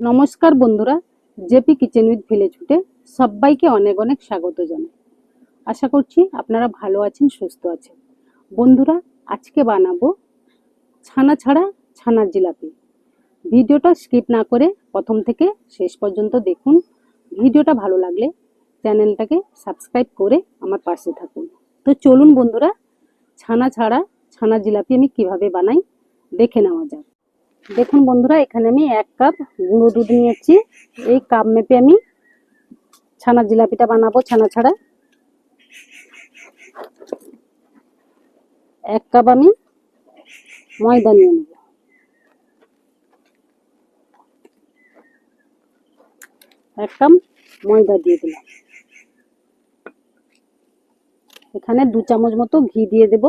নমস্কার বন্ধুরা, JP kitchen with village ফুটে সবাইকে অনেক অনেক স্বাগত জানাই। আশা করছি আপনারা ভালো আছেন, সুস্থ আছেন। বন্ধুরা, আজকে বানাবো ছানা ছাড়া ছানার জিলাপি। ভিডিওটা স্কিপ না করে প্রথম থেকে শেষ পর্যন্ত দেখুন। ভিডিওটা ভালো লাগলে চ্যানেলটাকে সাবস্ক্রাইব করে আমার পাশে থাকুন। তো চলুন বন্ধুরা, ছানা ছাড়া ছানার জিলাপি আমি কীভাবে বানাই, দেখে নেওয়া যাক। দেখুন বন্ধুরা, এখানে আমি এক কাপ গুঁড়ো দুধ নিয়েছি। এই কাপ মেপে আমি ছানা জিলাপিটা বানাবো, ছানা ছাড়া। এক কাপ আমি ময়দা নিয়ে নেব। এক কাপ ময়দা দিয়ে দিলাম। এখানে দু চামচ মতো ঘি দিয়ে দেব।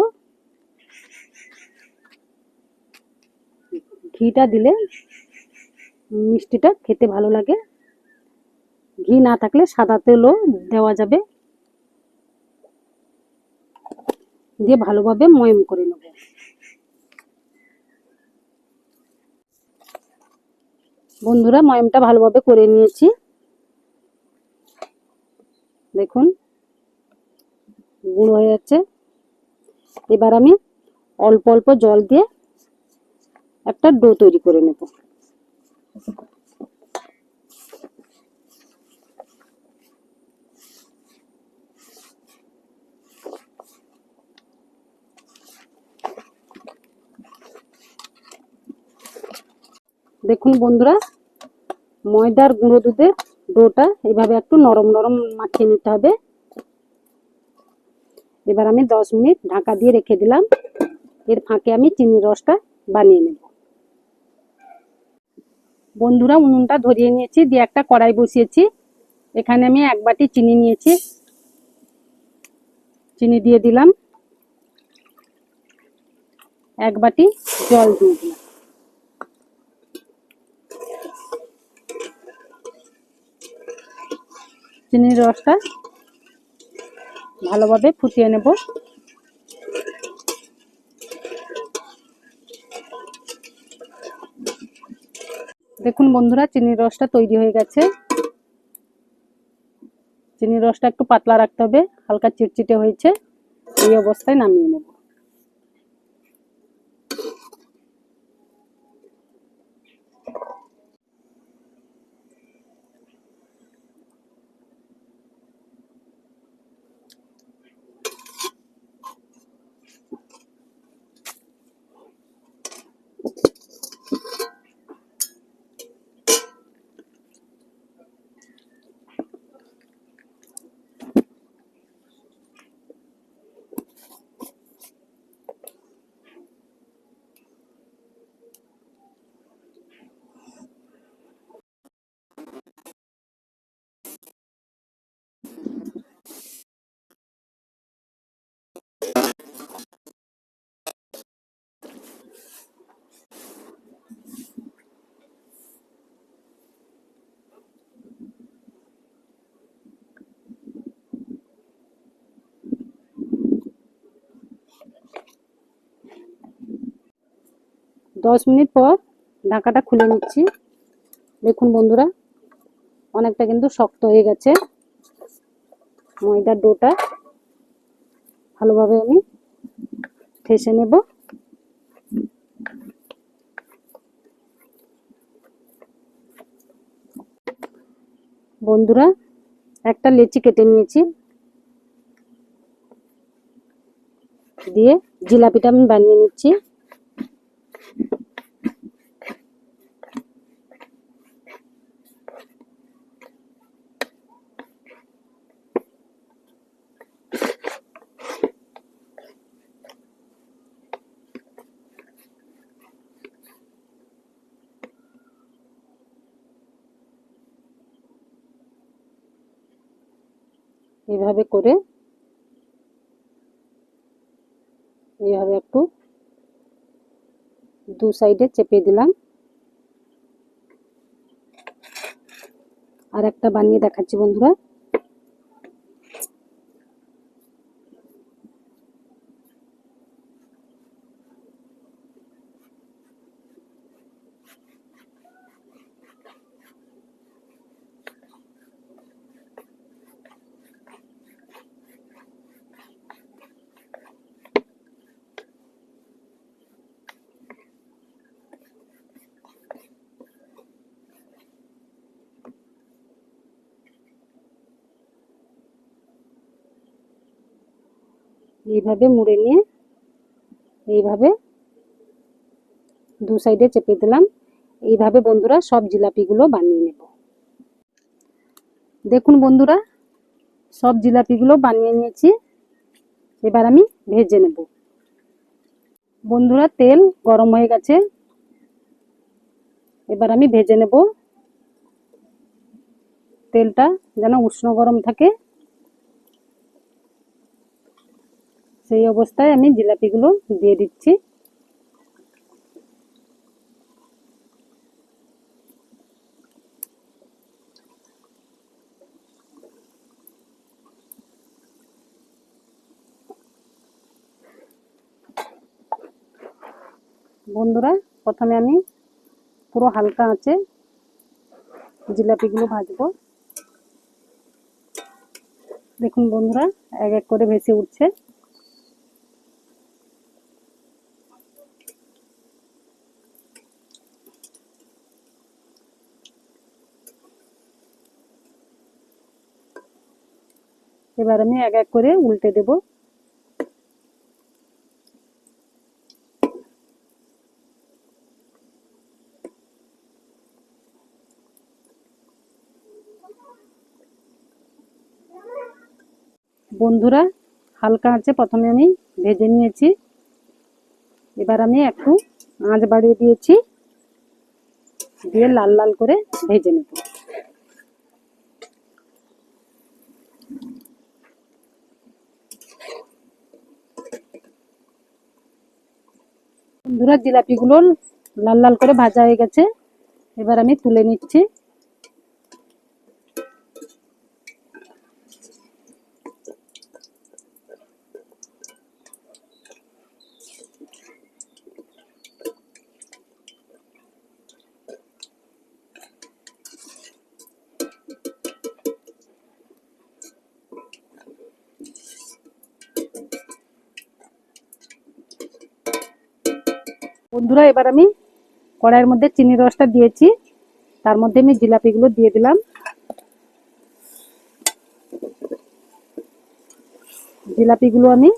ঘিটা দিলে মিষ্টিটা খেতে ভালো লাগে। ঘি না থাকলে সাদা তেলও দেওয়া যাবে। দিয়ে ভালোভাবে ময়ম করে নেব। বন্ধুরা, ময়মটা ভালোভাবে করে নিয়েছি। দেখুন, গুঁড়ো হয়ে যাচ্ছে। এবার আমি অল্প অল্প জল দিয়ে একটা ডো তৈরি করে নেব। দেখুন বন্ধুরা, ময়দার গুঁড়ো দুধের ডোটা এইভাবে একটু নরম নরম মাখিয়ে নিতে হবে। এবার আমি দশ মিনিট ঢাকা দিয়ে রেখে দিলাম। এর ফাঁকে আমি চিনির রসটা বানিয়ে নেব। বন্ধুরা, উনুনটা ধরিয়ে নিয়েছি, দিয়ে একটা কড়াই বসিয়েছি। এখানে আমি এক বাটি চিনি নিয়েছি। চিনি দিয়ে দিলাম। এক বাটি জল দিয়ে দিলাম। চিনির রসটা ভালোভাবে ফুটিয়ে নেব। দেখুন বন্ধুরা চিনির রসটা তৈরি হয়ে গেছে। চিনির রসটা একটু পাতলা রাখতে হবে, হালকা চিটচিটে হয়েছে, এই অবস্থায় নামিয়ে নেব। দশ মিনিট পর ঢাকাটা খুলে নিচ্ছি। দেখুন বন্ধুরা, অনেকটা কিন্তু শক্ত হয়ে গেছে ময়দার ডোটা। ভালোভাবে আমি ঠেসে নেব। বন্ধুরা, একটা লেচি কেটে নিয়েছি। দিয়ে জিলাপিটা আমি বানিয়ে নিচ্ছি। এভাবে করে এভাবে একটু দু সাইডে চেপে দিলাম। আর একটা বানিয়ে দেখাচ্ছি বন্ধুরা। এইভাবে মুড়ে নিয়ে এইভাবে দু সাইডে চেপে দিলাম। এইভাবে বন্ধুরা সব জিলাপিগুলো বানিয়ে নেব। দেখুন বন্ধুরা, সব জিলাপিগুলো বানিয়ে নিয়েছি। এবার আমি ভেজে নেব। বন্ধুরা, তেল গরম হয়ে গেছে। এবার আমি ভেজে নেব। তেলটা যেন উষ্ণ গরম থাকে। সেই অবস্থায় আমি জিলাপিগুলো দিয়ে দিচ্ছি। বন্ধুরা, প্রথমে আমি পুরো হালকা আছে জিলাপিগুলো ভাজবো। দেখুন বন্ধুরা, এক এক করে ভেসে উঠছে। এবার আমি এক এক করে উল্টে দেব। বন্ধুরা, হালকা আঁচে প্রথমে আমি ভেজে নিয়েছি। এবার আমি একটু আঁচ বাড়িয়ে দিয়েছি। দিয়ে লাল লাল করে ভেজে নেব। বন্ধুরা জিলাপিগুলো লাল লাল করে ভাজা হয়ে গেছে। এবার আমি তুলে নিচ্ছি। বন্ধুরা, এবার আমি কড়াইয়ের মধ্যে চিনি রসটা দিয়েছি। তার মধ্যে আমি জিলাপিগুলো দিয়ে দিলাম। জিলাপিগুলো আমি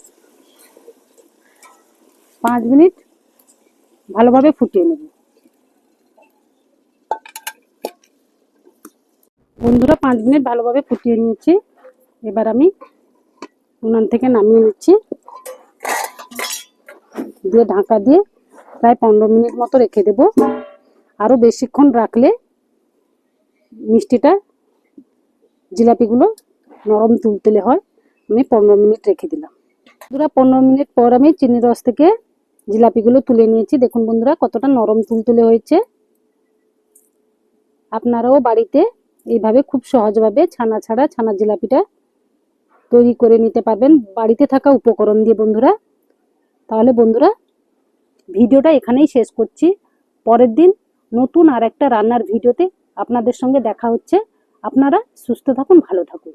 পাঁচ মিনিট ভালোভাবে ফুটিয়ে নেব। বন্ধুরা, পাঁচ মিনিট ভালোভাবে ফুটিয়ে নিয়েছি। এবার আমি উনান থেকে নামিয়ে নিচ্ছি। দিয়ে ঢাকা দিয়ে প্রায় পনেরো মিনিট মতো রেখে দেব। আরও বেশিক্ষণ রাখলে মিষ্টিটা জিলাপিগুলো নরম তুলতুলে হয়। আমি পনেরো মিনিট রেখে দিলাম। বন্ধুরা, পনেরো মিনিট পর আমি চিনি রস থেকে জিলাপিগুলো তুলে নিয়েছি। দেখুন বন্ধুরা, কতটা নরম তুলতুলে হয়েছে। আপনারাও বাড়িতে এইভাবে খুব সহজভাবে ছানা ছাড়া ছানা জিলাপিটা তৈরি করে নিতে পারবেন। বাড়িতে থাকা উপকরণ দিয়ে বন্ধুরা। তাহলে বন্ধুরা ভিডিওটা এখানেই শেষ করছি। পরের দিন নতুন আর একটা রান্নার ভিডিওতে আপনাদের সঙ্গে দেখা হচ্ছে। আপনারা সুস্থ থাকুন, ভালো থাকুন।